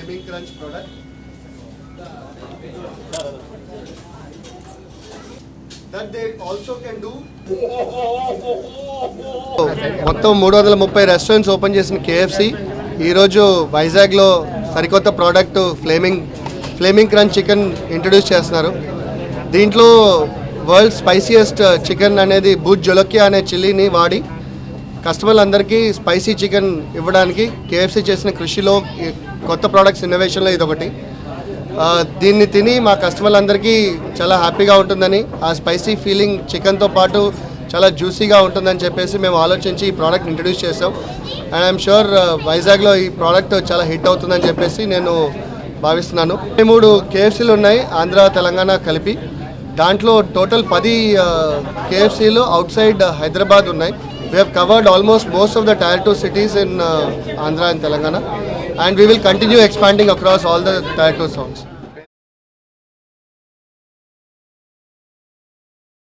crunch product. That they also can do. మొత్తం మూడు వందల ముప్పై రెస్టారెంట్స్ ఓపెన్ చేసిన కేఎఫ్సి ఈరోజు వైజాగ్లో సరికొత్త product flaming flaming crunch chicken introduce చేస్తున్నారు దీంట్లో వరల్డ్ స్పైసియస్ట్ చికెన్ అనేది బూజ్ జొలక్యా అనే చిల్లీని వాడి కస్టమర్లందరికీ స్పైసీ చికెన్ ఇవ్వడానికి కేఎఫ్సీ చేసిన కృషిలో కొత్త ప్రోడక్ట్స్ ఇన్నోవేషన్లో ఇదొకటి. దీన్ని తిని మా కస్టమర్లందరికీ చాలా హ్యాపీగా ఉంటుందని ఆ స్పైసీ ఫీలింగ్ చికెన్తో పాటు చాలా జ్యూసీగా ఉంటుందని చెప్పేసి మేము ఆలోచించి ఈ ప్రోడక్ట్ ఇంట్రడ్యూస్ చేసాం అండ్ ఐఎమ్ షూర్ వైజాగ్లో ఈ ప్రోడక్ట్ చాలా హిట్ అవుతుందని చెప్పేసి నేను భావిస్తున్నాను. ఈ మూడు కేఎఫ్సీలు ఉన్నాయి ఆంధ్ర తెలంగాణ కలిపి. దాంట్లో టోటల్ పది కేఎఫ్సీలు అవుట్ సైడ్ హైదరాబాద్ ఉన్నాయి. We have covered almost most of the tier 2 cities in uh, Andhra and Telangana and we will continue expanding across all the tier 2 songs.